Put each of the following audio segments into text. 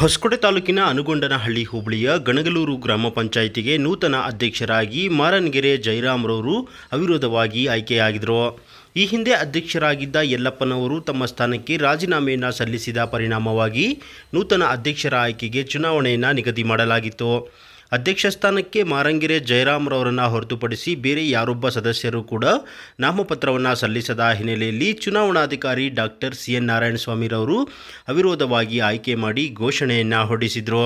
ಹೊಸಕೋಟೆ ತಾಲೂಕಿನ ಅನುಗೊಂಡನಹಳ್ಳಿ ಹೋಬಳಿಯ ಗಣಗಲೂರು ಗ್ರಾಮ ಪಂಚಾಯಿತಿಗೆ ನೂತನ ಅಧ್ಯಕ್ಷರಾಗಿ ಮಾರನ್ಗೆರೆ ಜಯರಾಮ್ರವರು ಅವಿರೋಧವಾಗಿ ಆಯ್ಕೆಯಾಗಿದ್ದರು ಈ ಹಿಂದೆ ಅಧ್ಯಕ್ಷರಾಗಿದ್ದ ಯಲ್ಲಪ್ಪನವರು ತಮ್ಮ ಸ್ಥಾನಕ್ಕೆ ರಾಜೀನಾಮೆಯನ್ನು ಸಲ್ಲಿಸಿದ ಪರಿಣಾಮವಾಗಿ ನೂತನ ಅಧ್ಯಕ್ಷರ ಆಯ್ಕೆಗೆ ಚುನಾವಣೆಯನ್ನು ನಿಗದಿ ಮಾಡಲಾಗಿತ್ತು. ಅಧ್ಯಕ್ಷ ಸ್ಥಾನಕ್ಕೆ ಮಾರಂಗಿರೆ ಜಯರಾಮ್ರವರನ್ನು ಹೊರತುಪಡಿಸಿ ಬೇರೆ ಯಾರೊಬ್ಬ ಸದಸ್ಯರು ಕೂಡ ನಾಮಪತ್ರವನ್ನು ಸಲ್ಲಿಸದ ಹಿನ್ನೆಲೆಯಲ್ಲಿ ಚುನಾವಣಾಧಿಕಾರಿ ಡಾಕ್ಟರ್ ಸಿ ಎನ್ ನಾರಾಯಣಸ್ವಾಮಿರವರು ಅವಿರೋಧವಾಗಿ ಆಯ್ಕೆ ಮಾಡಿ ಘೋಷಣೆಯನ್ನು ಹೊರಡಿಸಿದರು.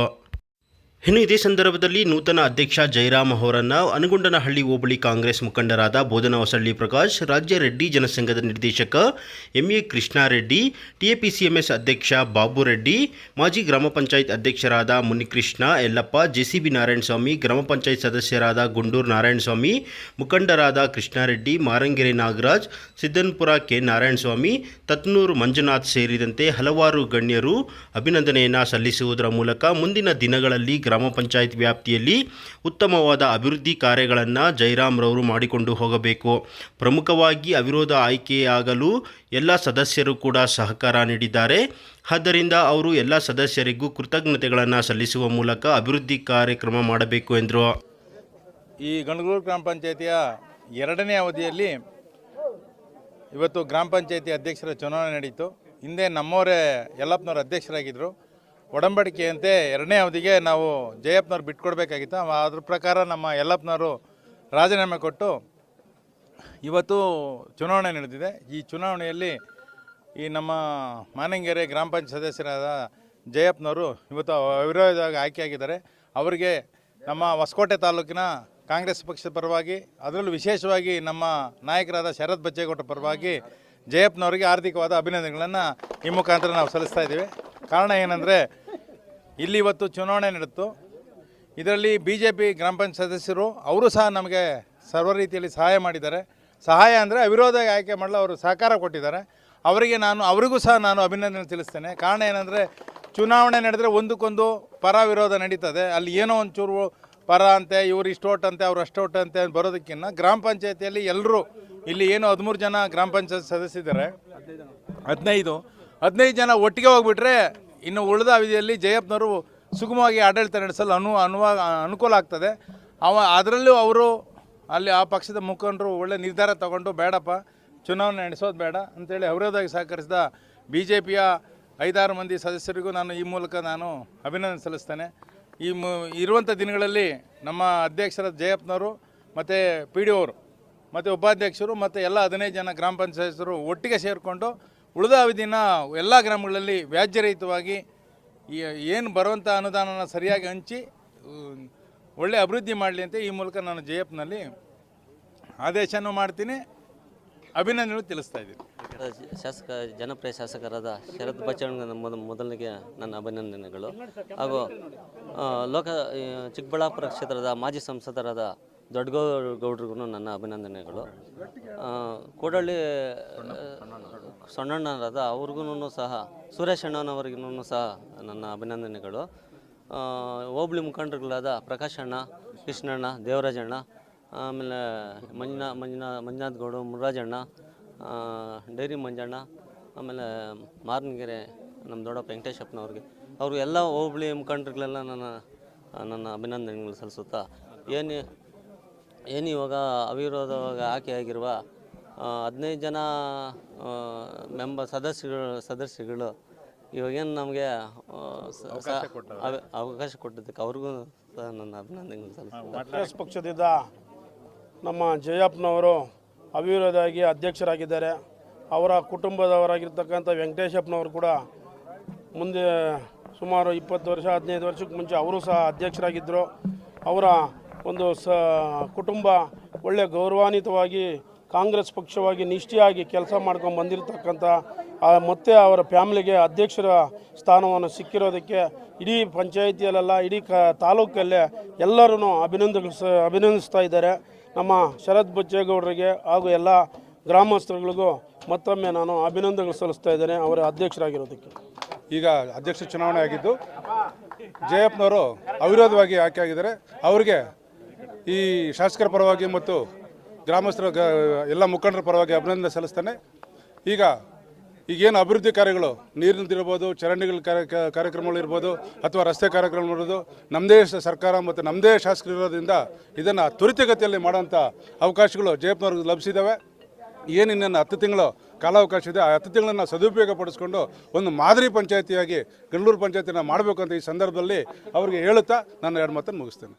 ಇನ್ನು ಇದೇ ಸಂದರ್ಭದಲ್ಲಿ ನೂತನ ಅಧ್ಯಕ್ಷ ಜಯರಾಮ್ ಅವರನ್ನು ಅನುಗುಂಡನಹಳ್ಳಿ ಹೋಬಳಿ ಕಾಂಗ್ರೆಸ್ ಮುಖಂಡರಾದ ಬೋಧನ ಹೊಸಳ್ಳಿ ಪ್ರಕಾಶ್, ರಾಜ್ಯ ರೆಡ್ಡಿ ಜನಸಂಘದ ನಿರ್ದೇಶಕ ಎಂ ಎ ಕೃಷ್ಣಾರೆಡ್ಡಿ ಟಿಎಪಿಸಿಎಂಎಸ್ ಅಧ್ಯಕ್ಷ ಬಾಬು ರೆಡ್ಡಿ ಮಾಜಿ ಗ್ರಾಮ ಪಂಚಾಯತ್ ಅಧ್ಯಕ್ಷರಾದ ಮುನಿಕೃಷ್ಣ ಯಲ್ಲಪ್ಪ, ಜೆಸಿಬಿ ನಾರಾಯಣಸ್ವಾಮಿ, ಗ್ರಾಮ ಪಂಚಾಯತ್ ಸದಸ್ಯರಾದ ಗುಂಡೂರು ನಾರಾಯಣಸ್ವಾಮಿ, ಮುಖಂಡರಾದ ಕೃಷ್ಣಾರೆಡ್ಡಿ, ಮಾರಂಗೆರೆ ನಾಗರಾಜ್, ಸಿದ್ದನ್ಪುರ ಕೆ ನಾರಾಯಣಸ್ವಾಮಿ, ತತ್ನೂರು ಮಂಜುನಾಥ್ ಸೇರಿದಂತೆ ಹಲವಾರು ಗಣ್ಯರು ಅಭಿನಂದನೆಯನ್ನು ಸಲ್ಲಿಸುವುದರ ಮೂಲಕ ಮುಂದಿನ ದಿನಗಳಲ್ಲಿ ಗ್ರಾಮ ಪಂಚಾಯತ್ ವ್ಯಾಪ್ತಿಯಲ್ಲಿ ಉತ್ತಮವಾದ ಅಭಿವೃದ್ಧಿ ಕಾರ್ಯಗಳನ್ನು ಜೈರಾಮ್ರವರು ಮಾಡಿಕೊಂಡು ಹೋಗಬೇಕು. ಪ್ರಮುಖವಾಗಿ ಅವಿರೋಧ ಆಯ್ಕೆಯಾಗಲು ಎಲ್ಲ ಸದಸ್ಯರು ಕೂಡ ಸಹಕಾರ ನೀಡಿದ್ದಾರೆ. ಆದ್ದರಿಂದ ಅವರು ಎಲ್ಲ ಸದಸ್ಯರಿಗೂ ಕೃತಜ್ಞತೆಗಳನ್ನು ಸಲ್ಲಿಸುವ ಮೂಲಕ ಅಭಿವೃದ್ಧಿ ಕಾರ್ಯಕ್ರಮ ಮಾಡಬೇಕು ಎಂದರು. ಈ ಗಣಗೂರು ಗ್ರಾಮ ಪಂಚಾಯತಿಯ ಎರಡನೇ ಅವಧಿಯಲ್ಲಿ ಇವತ್ತು ಗ್ರಾಮ ಪಂಚಾಯತಿ ಅಧ್ಯಕ್ಷರ ಚುನಾವಣೆ ನಡೀತು. ಹಿಂದೆ ನಮ್ಮವರೇ ಯಲ್ಲಪ್ಪನವ್ರ ಅಧ್ಯಕ್ಷರಾಗಿದ್ದರು. ಒಡಂಬಡಿಕೆಯಂತೆ ಎರಡನೇ ಅವಧಿಗೆ ನಾವು ಜಯಪ್ಪನವ್ರು ಬಿಟ್ಕೊಡ್ಬೇಕಾಗಿತ್ತು. ಅದ್ರ ಪ್ರಕಾರ ನಮ್ಮ ಯಲ್ಲಪ್ಪನವರು ರಾಜೀನಾಮೆ ಕೊಟ್ಟು ಇವತ್ತು ಚುನಾವಣೆ ನಡೆದಿದೆ. ಈ ಚುನಾವಣೆಯಲ್ಲಿ ಈ ನಮ್ಮ ಮಾನಂಗೆರೆ ಗ್ರಾಮ ಪಂಚಾಯತ್ ಸದಸ್ಯರಾದ ಜಯಪ್ಪನವರು ಇವತ್ತು ಅವಿರೋಧವಾಗಿ ಆಯ್ಕೆಯಾಗಿದ್ದಾರೆ. ಅವರಿಗೆ ನಮ್ಮ ಹೊಸಕೋಟೆ ತಾಲೂಕಿನ ಕಾಂಗ್ರೆಸ್ ಪಕ್ಷದ ಪರವಾಗಿ, ಅದರಲ್ಲೂ ವಿಶೇಷವಾಗಿ ನಮ್ಮ ನಾಯಕರಾದ ಶರತ್ ಬಚ್ಚೇಗೌಡರ ಪರವಾಗಿ ಜಯಪ್ಪನವರಿಗೆ ಆರ್ಥಿಕವಾದ ಅಭಿನಂದನೆಗಳನ್ನು ಈ ಮುಖಾಂತರ ನಾವು ಸಲ್ಲಿಸ್ತಾ ಇದ್ದೀವಿ. ಕಾರಣ ಏನಂದರೆ ಇಲ್ಲಿ ಇವತ್ತು ಚುನಾವಣೆ ನಡೆಯಿತು ಇದರಲ್ಲಿ ಬಿ ಜೆ ಪಿ ಗ್ರಾಮ ಪಂಚಾಯತ್ ಸದಸ್ಯರು, ಅವರು ಸಹ ನಮಗೆ ಸರ್ವ ರೀತಿಯಲ್ಲಿ ಸಹಾಯ ಮಾಡಿದ್ದಾರೆ. ಸಹಾಯ ಅಂದರೆ ಅವಿರೋಧ ಆಯ್ಕೆ ಮಾಡಲು ಅವರು ಸಹಕಾರ ಕೊಟ್ಟಿದ್ದಾರೆ. ಅವರಿಗೆ ನಾನು, ಅವರಿಗೂ ಸಹ ನಾನು ಅಭಿನಂದನೆ ತಿಳಿಸ್ತೇನೆ. ಕಾರಣ ಏನಂದರೆ, ಚುನಾವಣೆ ನಡೆದರೆ ಒಂದಕ್ಕೊಂದು ಪರ ವಿರೋಧ ನಡೀತದೆ. ಅಲ್ಲಿ ಏನೋ ಒಂಚೂರು ಪರ ಅಂತೆ, ಇವರು ಇಷ್ಟು ಓಟ್ ಅಂತೆ, ಅವ್ರು ಅಷ್ಟು ಓಟ್ ಅಂತೆ ಬರೋದಕ್ಕಿಂತ ಗ್ರಾಮ ಪಂಚಾಯತಿಯಲ್ಲಿ ಎಲ್ಲರೂ, ಇಲ್ಲಿ ಏನು ಹದಿಮೂರು ಜನ ಗ್ರಾಮ ಪಂಚಾಯತ್ ಸದಸ್ಯರಿದ್ದಾರೆ. ಹದಿನೈದು. ಹದಿನೈದು ಜನ ಒಟ್ಟಿಗೆ ಹೋಗ್ಬಿಟ್ರೆ ಇನ್ನು ಉಳಿದ ಅವಧಿಯಲ್ಲಿ ಜಯಪ್ಪನವರು ಸುಗಮವಾಗಿ ಆಡಳಿತ ನಡೆಸಲು ಅನು, ಅನುವ, ಅನುಕೂಲ ಆಗ್ತದೆ. ಅವ, ಅದರಲ್ಲೂ ಅವರು ಅಲ್ಲಿ ಆ ಪಕ್ಷದ ಮುಖಂಡರು ಒಳ್ಳೆ ನಿರ್ಧಾರ ತಗೊಂಡು, ಬೇಡಪ್ಪ, ಚುನಾವಣೆ ನಡೆಸೋದು ಬೇಡ ಅಂತೇಳಿ ಅವರದಾಗಿ ಸಹಕರಿಸಿದ ಬಿ ಜೆ ಪಿಯ ಐದಾರು ಮಂದಿ ಸದಸ್ಯರಿಗೂ ನಾನು ಈ ಮೂಲಕ ನಾನು ಅಭಿನಂದನೆ ಸಲ್ಲಿಸ್ತೇನೆ. ಈ ಮು, ಇರುವಂಥ ದಿನಗಳಲ್ಲಿ ನಮ್ಮ ಅಧ್ಯಕ್ಷರ ಜಯಪ್ಪನವರು ಮತ್ತು ಪಿ ಡಿ ಅವರು, ಮತ್ತು ಉಪಾಧ್ಯಕ್ಷರು, ಮತ್ತು ಎಲ್ಲ ಹದಿನೈದು ಜನ ಗ್ರಾಮ ಪಂಚಾಯತ್ರು ಒಟ್ಟಿಗೆ ಸೇರಿಕೊಂಡು ಉಳಿದ ಅವಧಿನ ಎಲ್ಲ ಗ್ರಾಮಗಳಲ್ಲಿ ವ್ಯಾಜ್ಯರಹಿತವಾಗಿ ಏನು ಬರುವಂಥ ಅನುದಾನನ ಸರಿಯಾಗಿ ಹಂಚಿ ಒಳ್ಳೆ ಅಭಿವೃದ್ಧಿ ಮಾಡಲಿ ಅಂತ ಈ ಮೂಲಕ ನಾನು ಜೆ ಎಫ್ನಲ್ಲಿ ಆದೇಶನೂ ಮಾಡ್ತೀನಿ, ಅಭಿನಂದನೆಗಳು ತಿಳಿಸ್ತಾ ಇದ್ದೀನಿ. ಶಾಸಕ, ಜನಪ್ರಿಯ ಶಾಸಕರಾದ ಶರತ್ ಬಚ್ಚವಣ್ಣ ಮೊದ, ಮೊದಲಿಗೆ ನನ್ನ ಅಭಿನಂದನೆಗಳು. ಹಾಗೂ ಲೋಕ ಚಿಕ್ಕಬಳ್ಳಾಪುರ ಕ್ಷೇತ್ರದ ಮಾಜಿ ಸಂಸದರಾದ ದೊಡ್ಡಗೌಡ್ರಿಗೂ ನನ್ನ ಅಭಿನಂದನೆಗಳು. ಕೂಡಳ್ಳಿ ಸೊಣ್ಣಣ್ಣರಾದ ಅವ್ರಿಗೂ ಸಹ, ಸುರೇಶ್ ಅಣ್ಣನವರಿಗೂ ಸಹ ನನ್ನ ಅಭಿನಂದನೆಗಳು. ಹೋಬಳಿ ಮುಖಂಡರುಗಳಾದ ಪ್ರಕಾಶ್ ಅಣ್ಣ ಕೃಷ್ಣಣ್ಣ ದೇವರಾಜಣ್ಣ ಆಮೇಲೆ ಮಂಜುನಾ ಮಂಜುನಾ, ಮಂಜುನಾಥ್ ಗೌಡ ಮುರಾಜಣ್ಣ ಡೈರಿ ಮಂಜಣ್ಣ ಆಮೇಲೆ ಮಾರನಗೆರೆ ನಮ್ಮ ದೊಡ್ಡಪ್ಪ ವೆಂಕಟೇಶಪ್ಪನವ್ರಿಗೆ. ಅವರು ಎಲ್ಲ ಹೋಬಳಿ ಮುಖಂಡರುಗಳೆಲ್ಲ ನನ್ನ ನನ್ನ ಅಭಿನಂದನೆಗಳು ಸಲ್ಲಿಸುತ್ತಾ, ಏನು ಏನು ಇವಾಗ ಅವಿರೋಧವಾಗಿ ಆಯ್ಕೆಯಾಗಿರುವ ಹದಿನೈದು ಜನ ಮೆಂಬರ್ ಸದಸ್ಯಗಳು ಸದಸ್ಯಗಳು ಇವಾಗೇನು ನಮಗೆ ಅವಕಾಶ ಕೊಟ್ಟಿದ್ದಕ್ಕೆ ಅವ್ರಿಗೂ ಸಹ ನನ್ನ ಅಭಿನಂದನೆಗಳು ಸಲ್ಲಿಸ್ತೀನಿ. ಕಾಂಗ್ರೆಸ್ ಪಕ್ಷದಿಂದ ನಮ್ಮ ಜಯಪ್ಪನವರು ಅವಿರೋಧವಾಗಿ ಅಧ್ಯಕ್ಷರಾಗಿದ್ದಾರೆ. ಅವರ ಕುಟುಂಬದವರಾಗಿರ್ತಕ್ಕಂಥ ವೆಂಕಟೇಶಪ್ಪನವರು ಕೂಡ ಮುಂದೆ ಸುಮಾರು ಇಪ್ಪತ್ತು ವರ್ಷ ಹದಿನೈದು ವರ್ಷಕ್ಕೆ ಮುಂಚೆ ಅವರು ಸಹ ಅಧ್ಯಕ್ಷರಾಗಿದ್ದರು. ಅವರ ಒಂದು ಸ, ಕುಟುಂಬ ಒಳ್ಳೆಯ ಗೌರವಾನ್ವಿತವಾಗಿ ಕಾಂಗ್ರೆಸ್ ಪಕ್ಷವಾಗಿ ನಿಷ್ಠೆಯಾಗಿ ಕೆಲಸ ಮಾಡ್ಕೊಂಡು ಬಂದಿರತಕ್ಕಂಥ ಮತ್ತೆ ಅವರ ಫ್ಯಾಮಿಲಿಗೆ ಅಧ್ಯಕ್ಷರ ಸ್ಥಾನವನ್ನು ಸಿಕ್ಕಿರೋದಕ್ಕೆ ಇಡೀ ಪಂಚಾಯಿತಿಯಲ್ಲೆಲ್ಲ, ಇಡೀ ಕ, ತಾಲೂಕಲ್ಲೇ ಎಲ್ಲರೂ ಅಭಿನಂದಿಸ ಅಭಿನಂದಿಸ್ತಾ ಇದ್ದಾರೆ. ನಮ್ಮ ಶರತ್ ಬಚ್ಚೇಗೌಡರಿಗೆ ಹಾಗೂ ಎಲ್ಲ ಗ್ರಾಮಸ್ಥರುಗಳಿಗೂ ಮತ್ತೊಮ್ಮೆ ನಾನು ಅಭಿನಂದನೆಗಳು ಸಲ್ಲಿಸ್ತಾ ಇದ್ದೇನೆ. ಅವರ ಅಧ್ಯಕ್ಷರಾಗಿರೋದಕ್ಕೆ. ಈಗ ಅಧ್ಯಕ್ಷ ಚುನಾವಣೆ ಆಗಿದ್ದು ಜಯಪ್ಪನವರು ಅವಿರೋಧವಾಗಿ ಆಯ್ಕೆ ಆಗಿದ್ದಾರೆ. ಅವರಿಗೆ ಈ ಶಾಸಕರ ಪರವಾಗಿ ಮತ್ತು ಗ್ರಾಮಸ್ಥರ ಎಲ್ಲ ಮುಖಂಡರ ಪರವಾಗಿ ಅಭಿನಂದನೆ ಸಲ್ಲಿಸ್ತಾನೆ. ಈಗ, ಈಗೇನು ಅಭಿವೃದ್ಧಿ ಕಾರ್ಯಗಳು ನೀರಿನದಿರ್ಬೋದು ಚರಂಡಿಗಳ ಕಾರ್ಯ ಕಾರ್ಯಕ್ರಮಗಳು ಇರ್ಬೋದು, ಅಥವಾ ರಸ್ತೆ ಕಾರ್ಯಕ್ರಮ ಇರ್ಬೋದು ನಮ್ಮದೇ ಸರ್ಕಾರ ಮತ್ತು ನಮ್ಮದೇ ಶಾಸಕರು ಇರೋದ್ರಿಂದ ಇದನ್ನು ತ್ವರಿತಗತಿಯಲ್ಲಿ ಮಾಡೋಂಥ ಅವಕಾಶಗಳು ಜಯಪುರ ಲಭಿಸಿದ್ದಾವೆ. ಏನು ಇನ್ನೊಂದು ಹತ್ತು ತಿಂಗಳು ಕಾಲಾವಕಾಶ ಇದೆ, ಆ ಹತ್ತು ತಿಂಗಳನ್ನು ಸದುಪಯೋಗ ಪಡಿಸ್ಕೊಂಡು ಒಂದು ಮಾದರಿ ಪಂಚಾಯತಿಯಾಗಿ ಗಂಡೂರು ಪಂಚಾಯತಿನ ಮಾಡಬೇಕು ಅಂತ ಈ ಸಂದರ್ಭದಲ್ಲಿ ಅವರಿಗೆ ಹೇಳುತ್ತಾ ನಾನು ಎರಡು ಮಾತನ್ನು ಮುಗಿಸ್ತೇನೆ.